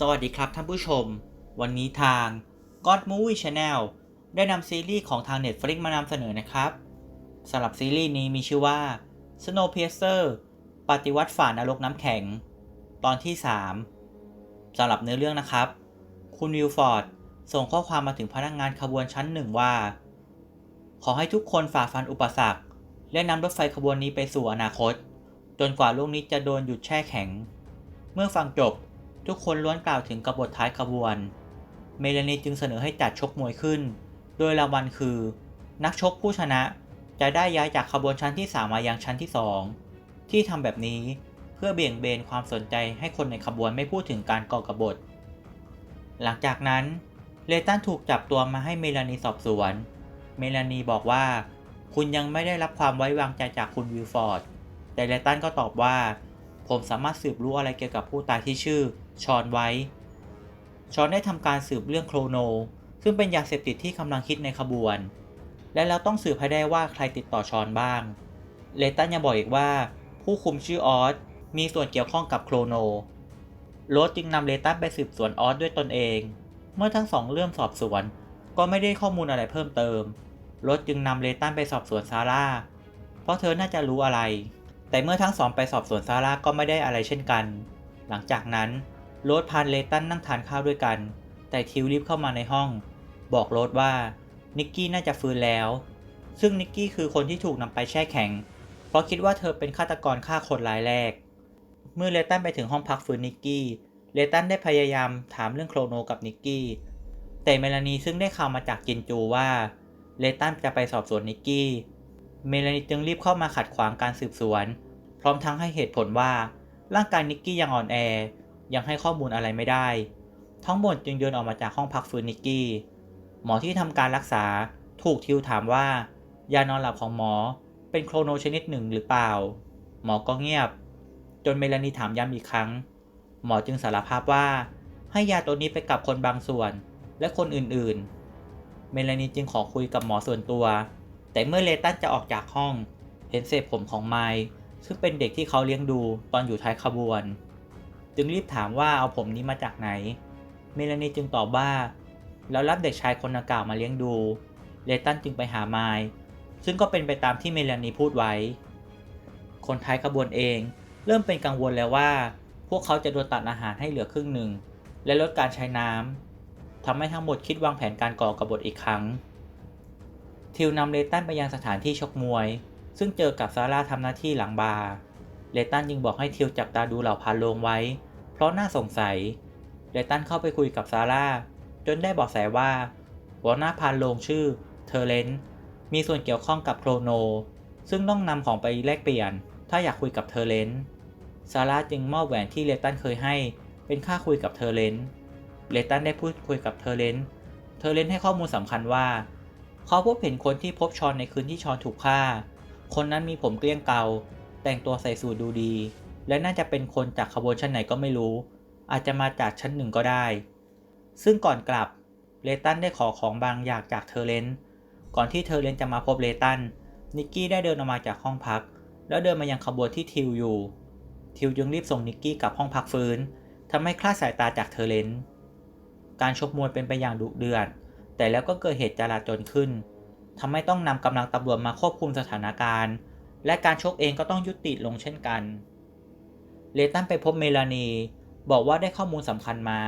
สวัสดีครับท่านผู้ชม วันนี้ทาง God Movie Channel ได้นำซีรีส์ของทาง Netflix มานำเสนอนะครับสำหรับซีรีส์นี้มีชื่อว่า Snowpiercer ปฏิวัติฝ่านรกน้ำแข็ง ตอนที่ 3สำหรับเนื้อเรื่องนะครับ คุณวิลฟอร์ดส่งข้อความมาถึงพนักงานขบวนชั้นหนึ่งว่า ขอให้ทุกคนฝ่าฟันอุปสรรค และนำรถไฟขบวนนี้ไปสู่อนาคต จนกว่าโลกนี้จะโดนหยุดแช่แข็ง เมื่อฟังจบ ทุกคนล้วนกล่าวถึงกบฏท้ายขบวน เมลานีจึงเสนอให้จัดชกมวยขึ้น โดยรางวัลคือ นักชกผู้ชนะจะได้ย้ายจากขบวนชั้นที่ 3 มายังชั้นที่ 2 ที่ทำแบบนี้เพื่อเบี่ยงเบนความสนใจให้คนในขบวนไม่พูดถึงการก่อกบฏ หลังจากนั้นเลตันถูกจับตัวมาให้เมลานีสอบสวน เมลานีบอกว่า คุณยังไม่ได้รับความไว้วางใจจากคุณวิลฟอร์ด แต่เลตันก็ตอบว่า ผมสามารถสืบรู้อะไรเกี่ยวกับผู้ตายที่ชื่อ ชอนไว้ ชอนได้ทำการสืบเรื่องโครโน ซึ่งเป็นยาเสพติดที่กำลังคิดในขบวน และเราต้องสืบให้ได้ว่าใครติดต่อชอนบ้าง เลตันยังบอกอีกว่า ผู้คุมชื่อออสมีส่วนเกี่ยวข้องกับโครโน โรสจึงนำเลตันไปสืบสวนออสด้วยตนเอง เมื่อทั้งสองเริ่มสอบสวน ก็ไม่ได้ข้อมูลอะไรเพิ่มเติม โรสจึงนำเลตันไปสอบสวนซาร่า เพราะเธอน่าจะรู้อะไร แต่เมื่อทั้งสองไปสอบสวนซาร่าก็ไม่ได้อะไรเช่นกัน หลังจากนั้น โรสพาเลตันนั่งทานข้าวด้วยกัน แต่ทิวรีบเข้ามาในห้อง บอกโรสว่านิกกี้น่าจะฟื้นแล้ว ซึ่งนิกกี้คือคนที่ถูกนำไปแช่แข็ง เพราะคิดว่าเธอเป็นฆาตกรฆ่าคนรายแรก เมื่อเลตันไปถึงห้องพักฟื้นนิกกี้ เลตันได้พยายามถามเรื่องโครโนกับนิกกี้ แต่เมลานีซึ่งได้ข่าวมาจากจินจูว่า เลตันจะไปสอบสวนนิกกี้ เมลานีจึงรีบเข้ามาขัดขวางการสืบสวน พร้อมทั้งให้เหตุผลว่าร่างกายนิกกี้ยังอ่อนแอ ยังให้ข้อมูลอะไรไม่ได้ ทั้งหมดจึงเดินออกมาจากห้องพักฟื้นนิกกี้ หมอที่ทำการรักษาถูกทิวถามว่า ยานอนหลับของหมอเป็นโครโนชนิดหนึ่งหรือเปล่า หมอก็เงียบ จนเมลานีถามย้ำอีกครั้ง หมอจึงสารภาพว่า ให้ยาตัวนี้ไปกับคนบางส่วน และคนอื่นๆ เมลานีจึงขอคุยกับหมอส่วนตัว แต่เมื่อเลตันจะออกจากห้อง เห็นเศษผมของไมล์ซึ่งเป็นเด็กที่เขาเลี้ยงดูตอนอยู่ท้ายขบวน จึงรีบถามว่าเอาผมนี้มาจากไหน เมลานีจึงตอบว่าแล้วรับเด็กชายคนดังกล่าวมาเลี้ยงดู เลตันจึงไปหาไมล์ซึ่งก็เป็นไปตามที่เมลานีพูดไว้ คนท้ายขบวนเอง เริ่มเป็นกังวลแล้วว่า พวกเขาจะโดนตัดอาหารให้เหลือครึ่งหนึ่ง และลดการใช้น้ำทำให้ทั้งหมดคิดวางแผนการก่อกบฏอีกครั้ง ทิวนำเลตันไปยังสถานที่ชกมวย ซึ่งเจอกับซาร่าทำหน้าที่หลังบาร์เลตันจึงบอกให้ทิวจับตาดูเหล่าพานโลงไว้ เพราะน่าสงสัยเลตันเข้าไปคุยกับซาร่าจนได้บอกแสว่า หัวหน้าพานโลงชื่อเทอร์เลนมีส่วนเกี่ยวข้องกับโครโน ซึ่งต้องนำของไปแลกเปลี่ยน ถ้าอยากคุยกับเทอร์เลนซาร่าจึงมอบแหวนที่เลตันเคยให้ เป็นค่าคุยกับเทอร์เลนเลตันได้พูดคุยกับเทอร์เลนเทอร์เลนให้ข้อมูลสำคัญว่า เขาพบเห็นคนที่พบชอนในคืนที่ชอนถูกฆ่า คนนั้นมีผมเกลี้ยงเกา แต่งตัวใส่สูทดูดี และน่าจะเป็นคนจากขบวนชั้นไหนก็ไม่รู้ อาจจะมาจากชั้นหนึ่งก็ได้ ซึ่งก่อนกลับเลตันได้ขอของบางอย่างจากเทอเลนก่อนที่เทอเลนจะมาพบเลตันนิกกี้ได้เดินออกมาจากห้องพัก แล้วเดินมายังขบวนที่ทิวอยู่ ทิวจึงรีบส่งนิกกี้กลับห้องพักฟื้นทำให้คลาดสายตาจากเทอเลนการชกมวยเป็นไปอย่างดุเดือด แต่แล้วก็เกิดเหตุจลาจลขึ้นทำให้ต้องนำกำลังตำรวจมาควบคุมสถานการณ์ และการชกเองก็ต้องยุติลงเช่นกัน เลตันไปพบเมลานี บอกว่าได้ข้อมูลสำคัญมา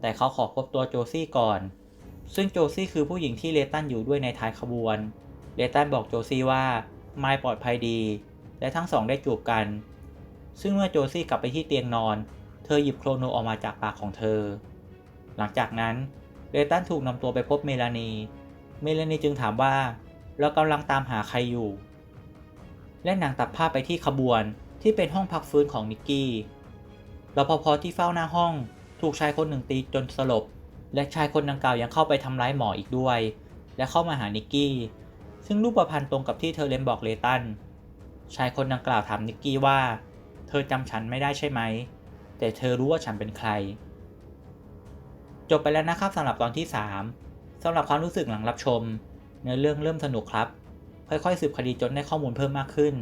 แต่เขาขอพบตัวโจซี่ก่อน ซึ่งโจซี่คือผู้หญิงที่เลตันอยู่ด้วยในท้ายขบวน เลตันบอกโจซี่ว่าไมล์ปลอดภัยดี และทั้งสองได้จูบกัน ซึ่งเมื่อโจซี่กลับไปที่เตียงนอน เธอหยิบโครโนออกมาจากปากของเธอ หลังจากนั้นเลตันถูกนำตัวไปพบเมลานี เมลานีจึงถามว่า เรากำลังตามหาใครอยู่ และนางตัดภาพไปที่ขบวน ที่เป็นห้องพักฟื้นของนิกกี้รปภที่เฝ้าหน้าห้อง ถูกชายคนหนึ่งตีจนสลบ และชายคนดังกล่าวยังเข้าไปทำร้ายหมออีกด้วย และเข้ามาหานิกกี้ ซึ่งรูปประพันธ์ตรงกับที่เธอเลนบอกเลตัน ชายคนดังกล่าวถามนิกกี้ว่า เธอจำฉันไม่ได้ใช่ไหม แต่เธอรู้ว่าฉันเป็นใคร จบไปแล้วนะครับสำหรับตอนที่ 3สำหรับความรู้สึกหลังรับชม เนื้อเรื่องเริ่มสนุกครับ ค่อยๆสืบคดีจนได้ข้อมูลเพิ่มมากขึ้น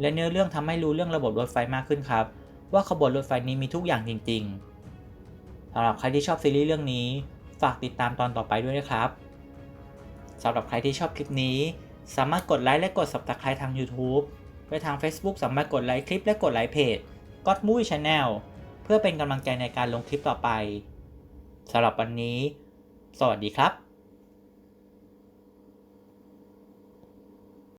และเนื้อเรื่องทำให้รู้เรื่องระบบรถไฟมากขึ้นครับ ว่าขบวนรถไฟนี้มีทุกอย่างจริง ๆสำหรับใครที่ชอบซีรีส์เรื่องนี้ ฝากติดตามตอนต่อไปด้วยนะครับสำหรับใครที่ชอบคลิปนี้ สามารถกดไลค์และกด subscribe ทาง YouTube ไปทาง Facebook สามารถกดไลค์คลิปและกดไลค์เพจ God Movie Channel เพื่อเป็นกำลังใจในการลงคลิปต่อไปสำหรับวันนี้ สวัสดีครับ